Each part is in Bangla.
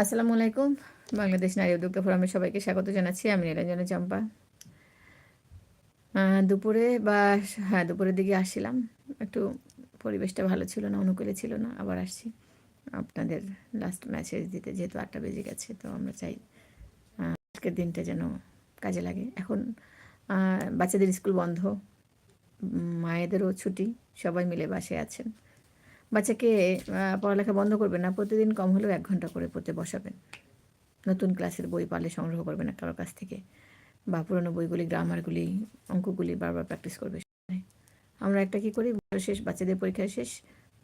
আসসালামু আলাইকুম। বাংলাদেশ নারী উদ্যোক্তা ফোরামের সবাইকে স্বাগত জানাচ্ছি। আমি নিরঞ্জনা চম্পা। দুপুরে বা হ্যাঁ দুপুরের দিকে আসছিলাম। একটু পরিবেশটা ভালো ছিল না, অনুকূলে ছিল না। আবার আসছি। আপনাদের লাস্ট মেসেজ দিতে যেহেতু আটটা বেজে গেছে, তো আমরা চাই আজকের দিনটা যেন কাজে লাগে। এখন বাচ্চাদের স্কুল বন্ধ মায়েদেরও ছুটি, সবাই মিলে বাসে আছেন। বাচ্চাকে পড়ালেখা বন্ধ করবেন না, প্রতিদিন কম হলেও এক ঘণ্টা করে পড়তে বসাবেন। নতুন ক্লাসের বই পারলে সংগ্রহ করবেন না কারোর কাছ থেকে। বা পুরনো বইগুলি, গ্রামারগুলি, অঙ্কগুলি বারবার প্র্যাকটিস করবে আমরা একটা কি করি? শেষ, বাচ্চাদের পরীক্ষা শেষ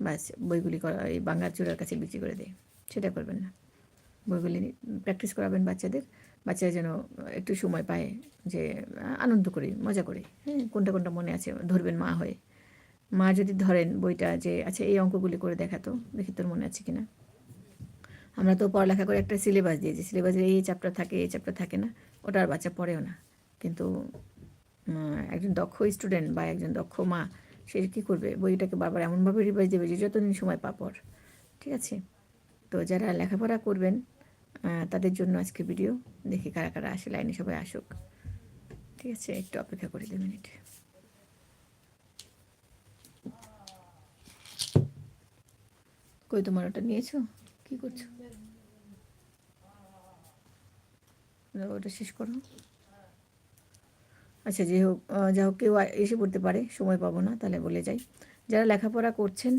বাস বইগুলি করা এই বাঙ্গার চূড়ার কাছে বিক্রি করে দেয় সেটা করবেন না। বইগুলি প্র্যাকটিস করাবেন বাচ্চাদের। বাচ্চারা যেন একটু সময় পায় যে, আনন্দ করি, মজা করি। হ্যাঁ কোনটা কোনটা মনে আছে, ধরবেন মা হয়ে। মা যদি ধরেন বইটা যে আচ্ছা এই অঙ্কগুলি করে দেখাতো দেখি তোর মনে আছে কিনা? আমরা তো পড়ালেখা করে একটা সিলেবাস দিয়েছি। সিলেবাসে এই চ্যাপ্টার থাকে, এই চ্যাপ্টার থাকে না, ওটা আর বাচ্চা পড়েও না। কিন্তু একজন দক্ষ স্টুডেন্ট বা একজন দক্ষ মা, সে কী করবে? বইটাকে বারবার এমনভাবে রিভাইজ দেবে যে, যতদিন সময় পা পর ঠিক আছে? তো যারা লেখাপড়া করবেন তাদের জন্য আজকে ভিডিও দেখি কারা কারা আসে, লাইনে সবাই আসুক। ঠিক আছে? একটু অপেক্ষা করি দু মিনিট। কই তোমার ওটা নিয়েছো? কি করছ? ওটা শেষ করো। আচ্ছা যে হোক যা হোক কেউ এসে পড়তে পারে সময় পাবো না তাহলে বলে যাই। যারা লেখাপড়া করছেন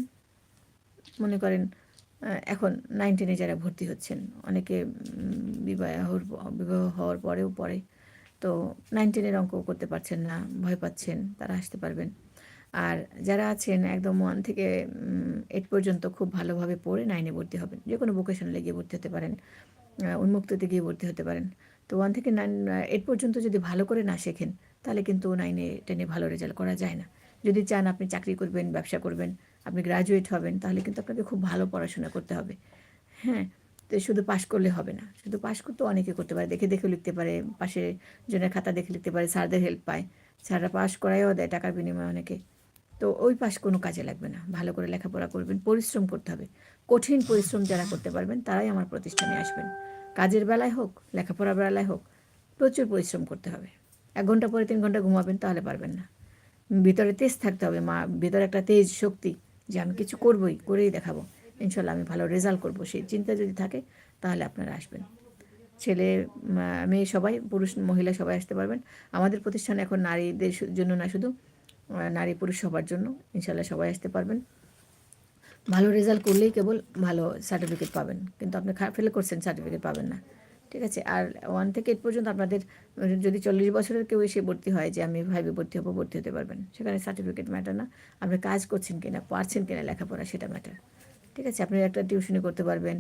মনে করেন এখন নাইন টেনে যারা ভর্তি হচ্ছেন অনেকে উম, বিবাহর বিবাহ হওয়ার পরেও পড়ে তো নাইন টেনের অঙ্ক করতে পারছেন না ভয় পাচ্ছেন তারা আসতে পারবেন। আর যারা আছেন একদম ওয়ান থেকে এইট পর্যন্ত খুব ভালোভাবে পড়ে নাইনে ভর্তি হবেন। যে কোনো ভোকেশনালে গিয়ে ভর্তি হতে পারেন উন্মুক্ততে গিয়ে ভর্তি হতে পারেন। তো ওয়ান থেকে নাইন এইট পর্যন্ত যদি ভালো করে না শেখেন, তাহলে কিন্তু নাইনে টেনে ভালো রেজাল্ট করা যায় না। যদি চান আপনি চাকরি করবেন, ব্যবসা করবেন, আপনি গ্রাজুয়েট হবেন, তাহলে কিন্তু আপনাকে খুব ভালো পড়াশোনা করতে হবে। হ্যাঁ তো শুধু পাশ করলে হবে না। শুধু পাশ করতে অনেকে করতে পারে। দেখে দেখে লিখতে পারে, পাশে জনের খাতা দেখে লিখতে পারে, স্যারদের হেল্প পায়। স্যাররা পাশ করাইও দেয় টাকার বিনিময়ে অনেকে। তো ওই পাশ কোনো কাজে লাগবে না। ভালো করে লেখাপড়া করবেন, পরিশ্রম করতে হবে। কঠিন পরিশ্রম যারা করতে পারবেন, তারাই আমার প্রতিষ্ঠানে আসবেন। কাজের বেলায় হোক, লেখাপড়ার বেলায় হোক, প্রচুর পরিশ্রম করতে হবে। এক ঘণ্টা পরে তিন ঘণ্টা ঘুমাবেন, তাহলে পারবেন না। ভিতরে তেজ থাকতে হবে, মা, ভিতরে একটা তেজ শক্তি যে আমি কিছু করবই, করেই দেখাবো। ইনশাল্লাহ আমি ভালো রেজাল্ট করব। সেই চিন্তা যদি থাকে, তাহলে আপনারা আসবেন। ছেলে মেয়ে সবাই, পুরুষ, মহিলা সবাই আসতে পারবেন। আমাদের প্রতিষ্ঠান এখন নারীদের জন্য না শুধু নারী পুরুষ সবার জন্য। ইনশাল্লাহ সবাই আসতে পারবেন। ভালো রেজাল্ট করলেই কেবল ভালো সার্টিফিকেট পাবেন। কিন্তু আপনি খারাপ ফেলে করছেন সার্টিফিকেট পাবেন না। ঠিক আছে? আর ওয়ান থেকে এইট পর্যন্ত আপনাদের, যদি চল্লিশ বছরের কেউ এসে ভর্তি হয় যে আমি ভাইবে ভর্তি হব, ভর্তি হতে পারবেন। সেখানে সার্টিফিকেট ম্যাটার না। আপনি কাজ করছেন কিনা, পারছেন কিনা লেখাপড়া, সেটা ম্যাটার ঠিক আছে? আপনি একটা টিউশনি করতে পারবেন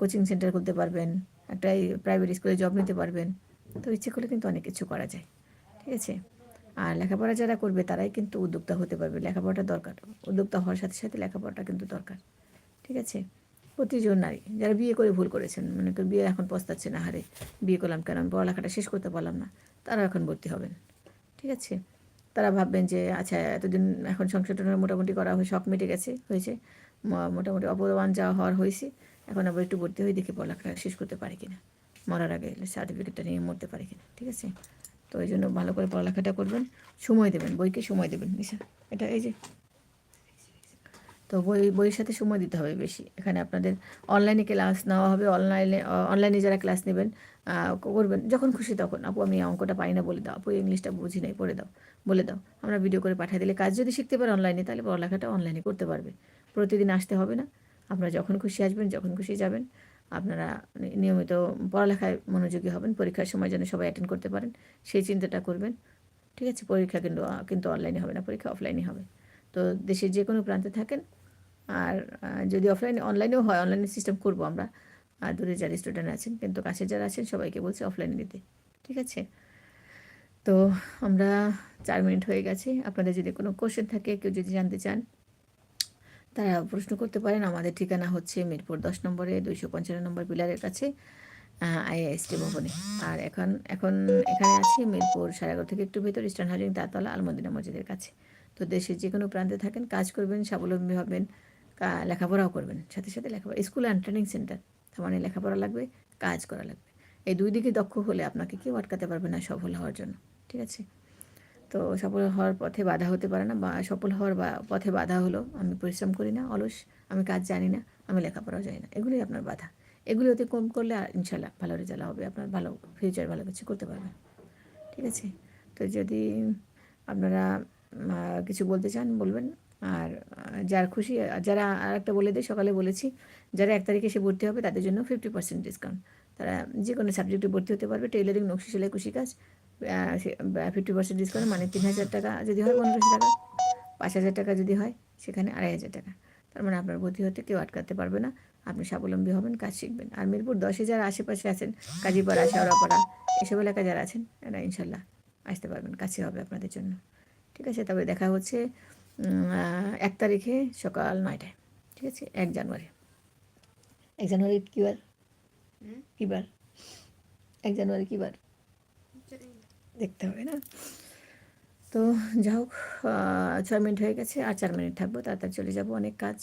কোচিং সেন্টার খুলতে পারবেন, একটা প্রাইভেট স্কুলে জব নিতে পারবেন। তো ইচ্ছে করলে কিন্তু অনেক কিছু করা যায়। ঠিক আছে? আর লেখাপড়া যারা করবে তারাই কিন্তু উদ্যোক্তা হতে পারবে। লেখাপড়াটা দরকার। উদ্যোক্তা হওয়ার সাথে সাথে লেখাপড়াটা কিন্তু দরকার। ঠিক আছে? প্রতিজন নারী, যারা বিয়ে করে ভুল করেছেন, মনে করেন বিয়ে এখন পস্তাচ্ছে না হারে, বিয়ে করলাম কেন? আমি পড়ালেখাটা শেষ করতে পারলাম না। তারা এখন ভর্তি হবেন। ঠিক আছে? তারা ভাববেন যে আচ্ছা এতদিন এখন সংশোধনের মোটামুটি করা হয়ে, শখ মিটে গেছে, হয়েছে। মোটামুটি অপমান যাওয়া হওয়ার হয়েছে, এখন আবার একটু ভর্তি হয়ে দেখি পড়ালেখাটা শেষ করতে পারি কিনা। মরার আগে সার্টিফিকেটটা নিয়ে মরতে পারি কিনা। ঠিক আছে? তো এই জন্য ভালো করে পড়ালেখাটা করবেন। সময় দেবেন, বইকে সময় দেবেন, নিশা। এটা এই যে, তো বই, বইয়ের সাথে সময় দিতে হবে বেশি। এখানে আপনাদের অনলাইনে ক্লাস নেওয়া হবে অনলাইনে অনলাইনে যারা ক্লাস নেবেন করবেন, যখন খুশি তখন, আপু, আমি অঙ্কটা পারি না, বলে দাও। আপু ইংলিশটা বুঝি নাই, পড়ে দাও, বলে দাও। আমরা ভিডিও করে পাঠিয়ে দিলে কাজ যদি শিখতে পারে অনলাইনে তাহলে পড়ালেখাটা অনলাইনে করতে পারবে। প্রতিদিন আসতে হবে না। আপনারা যখন খুশি আসবেন, যখন খুশি যাবেন। আপনারা নিয়মিত পড়ালেখায় মনোযোগী হবেন, পরীক্ষার সময় যেন সবাই অ্যাটেন্ড করতে পারেন, সেই চিন্তাটা করবেন। ঠিক আছে, পরীক্ষা কিন্তু কিন্তু অনলাইনে হবে না, পরীক্ষা অফলাইনে হবে। তো দেশের যে কোনো প্রান্তে থাকেন, আর যদি অফলাইনে অনলাইনেও হয় অনলাইনে সিস্টেম করব আমরা। আর দূরে যারা স্টুডেন্ট আছেন, কিন্তু কাছে যারা আছেন, সবাইকে বলছি অফলাইনে নিতে ঠিক আছে? তো আমরা চার মিনিট হয়ে গেছে। আপনাদের যদি কোনো কোশ্চেন থাকে, কেউ যদি জানতে চান তারা প্রশ্ন করতে পারেন, আমাদের ঠিকানা হচ্ছে মিরপুর দশ নম্বরে দুইশো পঞ্চান্ন নম্বর পিলারের কাছে আইআইএসটি ভবনে। আর এখন এখন এখানে আছি মিরপুর সাড়ে এগারো থেকে একটু ভেতর, ইস্টার্ন হাউজিং তাতলা আলমদিনা মসজিদের কাছে। তো দেশের যে কোনো প্রান্তে থাকেন, কাজ করবেন, স্বাবলম্বী হবেন লেখাপড়াও করবেন। সাথে সাথে লেখাপড়া, স্কুল অ্যান্ড ট্রেনিং সেন্টার তার মানে লেখাপড়া লাগবে, কাজ করা লাগবে। এই দুই দিকে দক্ষ হলে আপনাকে কেউ আটকাতে পারবে না সফল হওয়ার জন্য, ঠিক আছে? তো সফল হওয়ার পথে বাধা হতে পারে না বা সফল হওয়ার পথে বাধা হলো, আমি পরিশ্রম করি না, অলস, আমি কাজ জানি না, আমি লেখাপড়াও জানি না, এগুলোই আপনার বাধা। এগুলি অতি কম করলে ইনশাল্লাহ ভালো রেজাল্ট হবে, আপনার ভালো ফিউচার ভালো কিছু করতে পারবেন। ঠিক আছে? তো যদি আপনারা কিছু বলতে চান, বলবেন। আর, যার খুশি, যারা আর একটা বলে দিই সকালে বলেছি, যারা এক তারিখে এসে ভর্তি হবে, তাদের জন্য ফিফটি পার্সেন্ট ডিসকাউন্ট তারা যে কোনো সাবজেক্টে ভর্তি হতে পারবে টেইলারিং নকশি, সেলাই কুশি কাজ ফিফটি পার্সেন্ট ডিসকাউন্ট মানে তিন হাজার টাকা যদি হয় পনেরোশো টাকা। পাঁচ হাজার টাকা যদি হয় সেখানে আড়াই হাজার টাকা। তার মানে আপনার ভর্তি হতে কেউ আটকাতে পারবে না। আপনি স্বাবলম্বী হবেন কাজ শিখবেন। আর মিরপুর দশে যারা আশেপাশে আছেন কাজীপাড়া শেওড়াপাড়া এসব এলাকায় যারা আছেন এরা ইনশাল্লাহ আসতে পারবেন কাছে হবে আপনাদের জন্য। ঠিক আছে? তবে দেখা হচ্ছে এক তারিখে সকাল নয়টায়। ঠিক আছে? এক জানুয়ারি। এক জানুয়ারি কী বার? কী বার? এক জানুয়ারি কী বার? দেখতে হবে না। তো যা হোক ছয় মিনিট হয়ে গেছে, আর চার মিনিট থাকব, তাড়াতাড়ি চলে যাব, অনেক কাজ।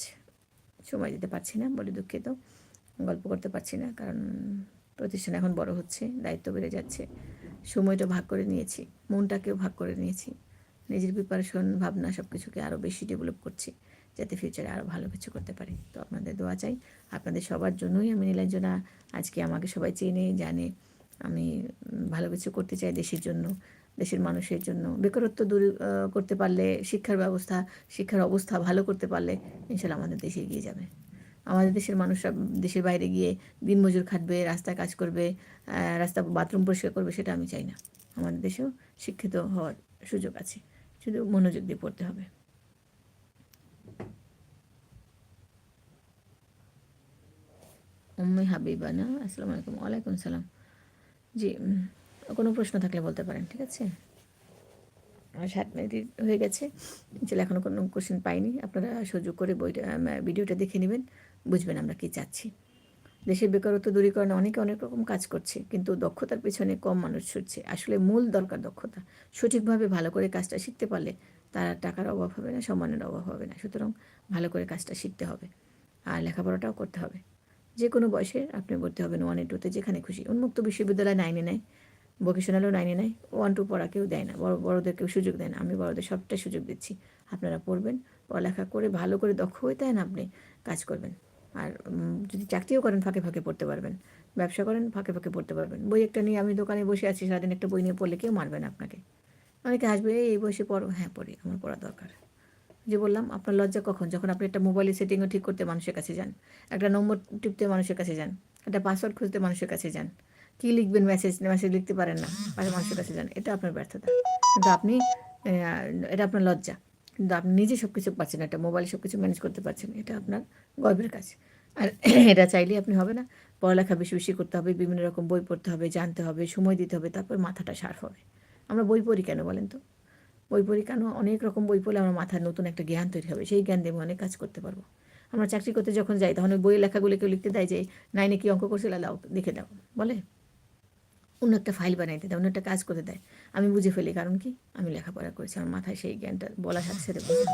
সময় দিতে পারছি না, বলে দুঃখিত। গল্প করতে পারছি না, কারণ প্রতিষ্ঠান এখন বড় হচ্ছে, দায়িত্ব বেড়ে যাচ্ছে। সময়টা ভাগ করে নিয়েছি, মনটাকেও ভাগ করে নিয়েছি। নিজের প্রিপারেশন ভাবনা সব কিছুকে আরও বেশি ডেভেলপ করছি, যাতে ফিউচারে আরও ভালো কিছু করতে পারি। তো আপনাদের দোয়া চাই, আপনাদের সবার জন্যই আমি নীলাঞ্জনা, আজকে আমাকে সবাই চেনে, জানে আমি ভালো কিছু করতে চাই দেশের জন্য, দেশের মানুষের জন্য। বেকারত্ব দূর করতে পারলে শিক্ষার ব্যবস্থা, শিক্ষার অবস্থা ভালো করতে পারলে ইনশাল্লাহ আমাদের দেশে এগিয়ে যাবে। আমাদের দেশের মানুষরা দেশের বাইরে গিয়ে দিনমজুর খাটবে, রাস্তায় কাজ করবে রাস্তা বাথরুম পরিষ্কার করবে সেটা আমি চাই না। আমাদের দেশেও শিক্ষিত হওয়ার সুযোগ আছে, শুধু মনোযোগ দিয়ে পড়তে হবে। উম্মে হাবিবা না আসসালামু আলাইকুম। ওয়ালাইকুম সালাম। জি কোনো প্রশ্ন থাকলে বলতে পারেন, ঠিক আছে? সাত মিনিট হয়ে গেছে চলে এখনও কোনো কোশ্চেন পাইনি। আপনারা সুযোগ করে বইটা ভিডিওটা দেখে নেবেন, বুঝবেন আমরা কী চাচ্ছি। দেশের বেকারত্ব দূরীকরণে অনেকে অনেক রকম কাজ করছে, কিন্তু দক্ষতার পেছনে কম মানুষ ছুটছে। আসলে মূল দরকার দক্ষতা। সঠিকভাবে ভালো করে কাজটা শিখতে পারলে তারা টাকার অভাব হবে না, সম্মানের অভাব হবে না। সুতরাং ভালো করে কাজটা শিখতে হবে, আর লেখাপড়াটাও করতে হবে। যে কোনো বয়সে আপনি ভর্তি হবেন ওয়ান টুতে যেখানে খুশি। উন্মুক্ত বিশ্ববিদ্যালয় নাইনে নেয় ভোকেশনালও নাইনে নেয় ওয়ান টু পড়া কেউ দেয় না। বড় বড়োদের কেউ সুযোগ দেয় না। আমি বড়োদের সবটা সুযোগ দিচ্ছি। আপনারা পড়বেন পড়ালেখা করে ভালো করে দক্ষ হয়ে দেন আপনি কাজ করবেন। আর যদি চাকরিও করেন ফাঁকে ফাঁকে পড়তে পারবেন। ব্যবসা করেন ফাঁকে ফাঁকে পড়তে পারবেন। বই একটা নিয়ে আমি দোকানে বসে আছি সারাদিন একটা বই নিয়ে পড়লে কেউ মারবে না আপনাকে। অনেকে আসবে "এই, এই বসে পড়ো। হ্যাঁ পড়ি আমার পড়া দরকার। যে বললাম, আপনার লজ্জা কখন? যখন আপনি একটা মোবাইলের সেটিংও ঠিক করতে মানুষের কাছে যান, একটা নম্বর টিপতে মানুষের কাছে যান, একটা পাসওয়ার্ড খুঁজতে মানুষের কাছে যান, কী লিখবেন মেসেজ মেসেজ লিখতে পারেন না মানুষের কাছে যান, এটা আপনার ব্যর্থতা। কিন্তু আপনি এটা আপনার লজ্জা। কিন্তু আপনি নিজে সব কিছু পাচ্ছেন, একটা মোবাইলে সব কিছু ম্যানেজ করতে পারছেন, এটা আপনার গর্বের কাজ। আর এটা চাইলেই আপনি হবে না। পড়ালেখা বেশি বেশি করতে হবে, বিভিন্ন রকম বই পড়তে হবে, জানতে হবে, সময় দিতে হবে, তারপর মাথাটা শার্প হবে। আমরা বই পড়ি কেন বলেন তো? বই পড়ি, কেন? অনেক রকম বই পড়লে আমার মাথায় নতুন একটা জ্ঞান তৈরি হবে, সেই জ্ঞান দিয়ে আমি অনেক কাজ করতে পারব। আমরা চাকরি করতে যখন যাই, তখন ওই বইয়ের লেখাগুলো কেউ লিখতে দেয় যে, নাইনে কি অঙ্ক করছিল? দাও, দেখে দাও। বলে? অন্য একটা ফাইল বানাইতে দেয়, অন্য একটা কাজ করতে দেয়। আমি বুঝে ফেলি, কারণ কি? আমি লেখাপড়া করেছি, আমার মাথায় সেই জ্ঞানটা বলার সাথে সাথে হয়।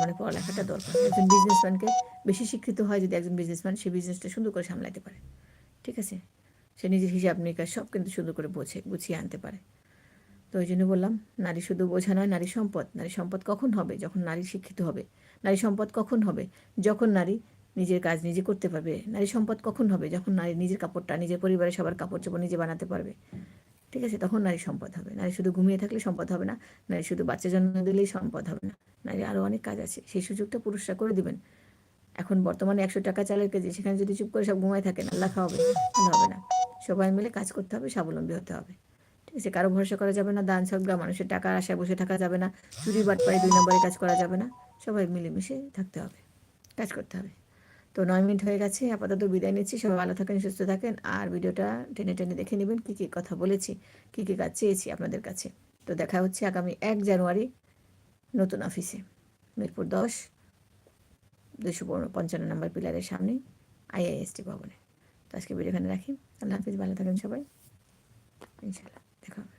মানে পড়ালেখাটা দরকার। একজন বিজনেসম্যানকে বেশি শিক্ষিত হয় যদি একজন বিজনেসম্যান সে বিজনেসটা সুন্দর করে সামলাতে পারে। ঠিক আছে? সে নিজের হিসাব নিকাশ সব কিন্তু সুন্দর করে বোঝে, গুছিয়ে আনতে পারে। তো ওই জন্য বললাম, নারী শুধু বোঝা নয়, নারী সম্পদ। নারী সম্পদ কখন হবে? যখন নারী শিক্ষিত হবে। নারী সম্পদ কখন হবে? যখন নারী নিজের কাজ নিজে করতে পারবে। নারী সম্পদ কখন হবে? যখন নারী নিজের কাপড়টা, নিজের পরিবারের সবার কাপড় চোপড় নিজে বানাতে পারবে। ঠিক আছে? তখন নারী সম্পদ হবে। নারী শুধু ঘুমিয়ে থাকলে সম্পদ হবে না। নারী শুধু বাচ্চা জন্ম দিলেই সম্পদ হবে না। নারী আরও অনেক কাজ আছে। সেই সুযোগটা পুরুষরা করে দিবেন। এখন বর্তমানে একশো টাকা চালের কেজি, সেখানে যদি চুপ করে সব ঘুমায় থাকেন, আল্লাহ খাওয়াবে। হবে না। সবাই মিলে কাজ করতে হবে, স্বাবলম্বী হতে হবে। আছে কারও ভরসা করা যাবে না, দান সবগা মানুষের টাকার আশায় বসে থাকা যাবে না, চুরি বাটপাড়ি দুই নম্বরে কাজ করা যাবে না, সবাই মিলেমিশে থাকতে হবে, কাজ করতে হবে। তো নয় মিনিট হয়ে গেছে, আপাতত বিদায় নিচ্ছি, সবাই ভালো থাকেন, সুস্থ থাকেন, আর ভিডিওটা টেনে টেনে দেখে নেবেন কী কী কথা বলেছি, কী কী কাজ চেয়েছি আপনাদের কাছে। তো দেখা হচ্ছে আগামী এক জানুয়ারি নতুন অফিসে, মিরপুর দশ দুশো পঞ্চান্ন নম্বর পিলারের সামনে আইআইএসটি ভবনে। তো আজকে ভিডিও এখানে রাখি, আল্লাহ হাফিজ, ভালো থাকেন সবাই ইনশাল্লাহ দেখা হবে